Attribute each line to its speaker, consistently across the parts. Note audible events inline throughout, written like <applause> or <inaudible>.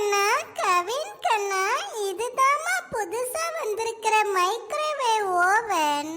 Speaker 1: கண்ணா கவின் கண்ணா இதுதாமா புதுசா வந்திருக்கிற microwave oven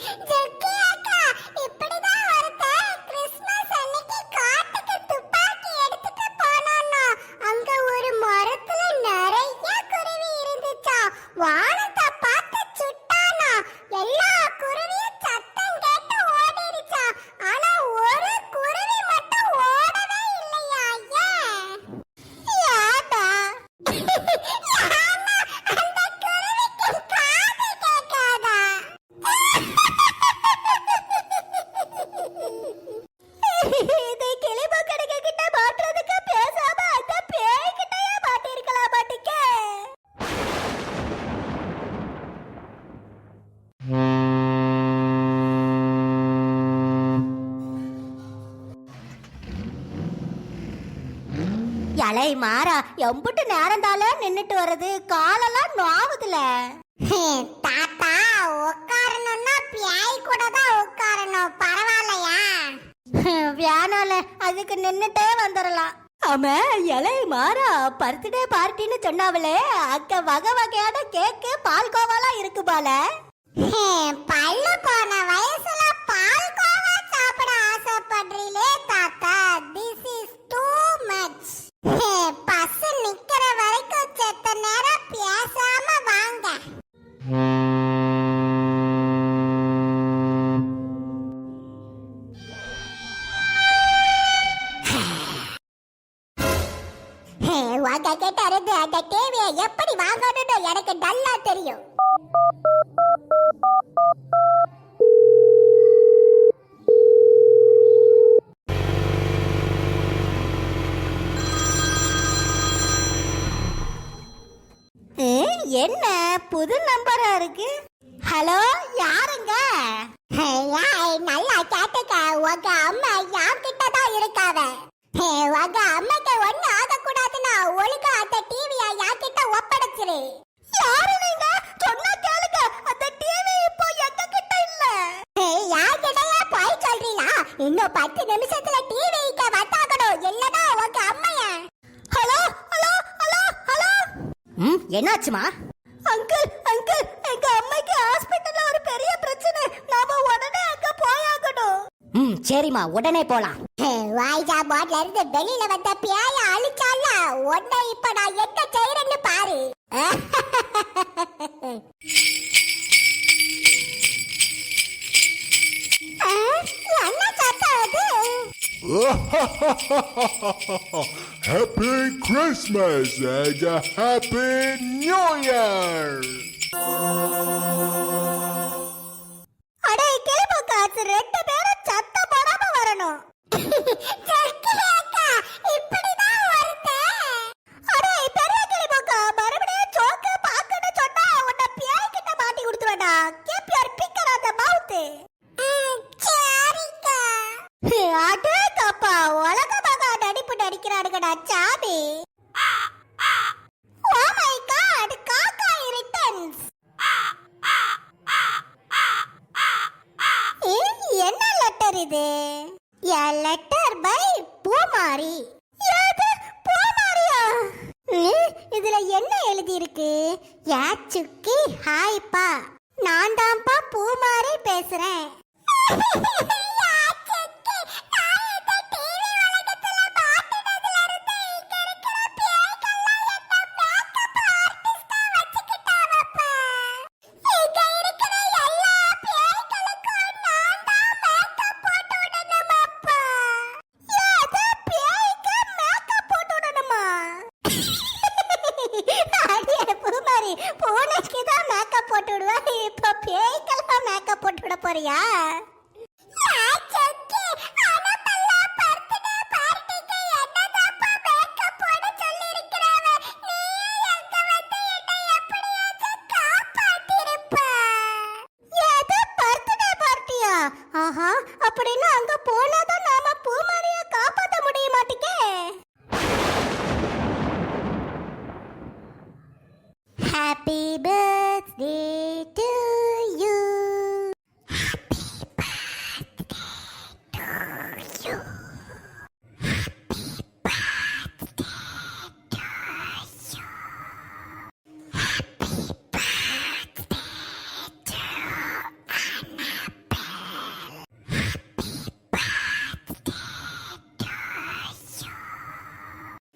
Speaker 1: যে அலை மாறா எம்புட்டு நேரம் தால நின்னுட்டு வர்றது காலெல்லாம் நோவுதுல. தாத்தா உட்காரணும்னா பியாய் கூட தான் உட்காரணும் பரவாயில்லையா வேணால அதுக்கு நின்னுட்டே வந்துடலாம் ஆமா இலை மாறா பர்த்டே பார்ட்டின்னு சொன்னாவளே அக்க வகை வகையான கேக்கு பால்கோவாலாம் இருக்கு போல. பல்லு போன வயசுல பால்கோவா சாப்பிட ஆசைப்படுறீல பஸ் நிக்கிற வரைக்கும் செத்த நேரம் பேசாம வாங்க. அந்த தேவையை எப்படி வாங்கணும்னு எனக்கு நல்லா தெரியும். என்ன புது நம்பரா இருக்கு? ஹலோ யாருங்க? நல்லா கேட்டுக்க. உங்க அம்மா யார்கிட்ட தான் இருக்காத ஹே, உங்க அம்மாக்கு ஒண்ணு ஆகக்கூடாதுன்னா ஒழுங்கா அந்த டிவியை யார்கிட்ட ஒப்படைச்சிரு.
Speaker 2: ம் என்னாச்சுமா?
Speaker 1: அங்கிள் அங்கிள் எங்க அம்மைக்கு ஹாஸ்பிடல்ல ஒரு பெரிய பிரச்சனை. நாம உடனே அங்க போயாகணும்.
Speaker 2: ம் சரிம்மா உடனே போலாம்.
Speaker 1: வாய்ஜா பாட்ல இருந்து வெளியில வந்த பியாய அழிச்சால உன்னை இப்ப நான் என்ன செய்யறேன்னு பாரு. <laughs>
Speaker 3: happy Christmas and a Happy New Year!
Speaker 1: அடே கிளிப்பு காசு ரெண்டு பேரும் சத்தம் போடாம வரணும். Keep your finger on the mouth சரிக்கா. அடே உலக மகா நடிப்பு நடிக்கிறானுங்கடா சாமி. ஓ மை காட் காக்கா ரிட்டர்ன்ஸ் என்ன லெட்டர் இது? A letter by Poomari. ஏது பூமாரியா? இதுல என்ன எழுதி இருக்கு யா சுக்கி ஹாய்ப்பா. நான் தான்ப்பா பூமாரி பேசுறேன். <laughs> போறியா?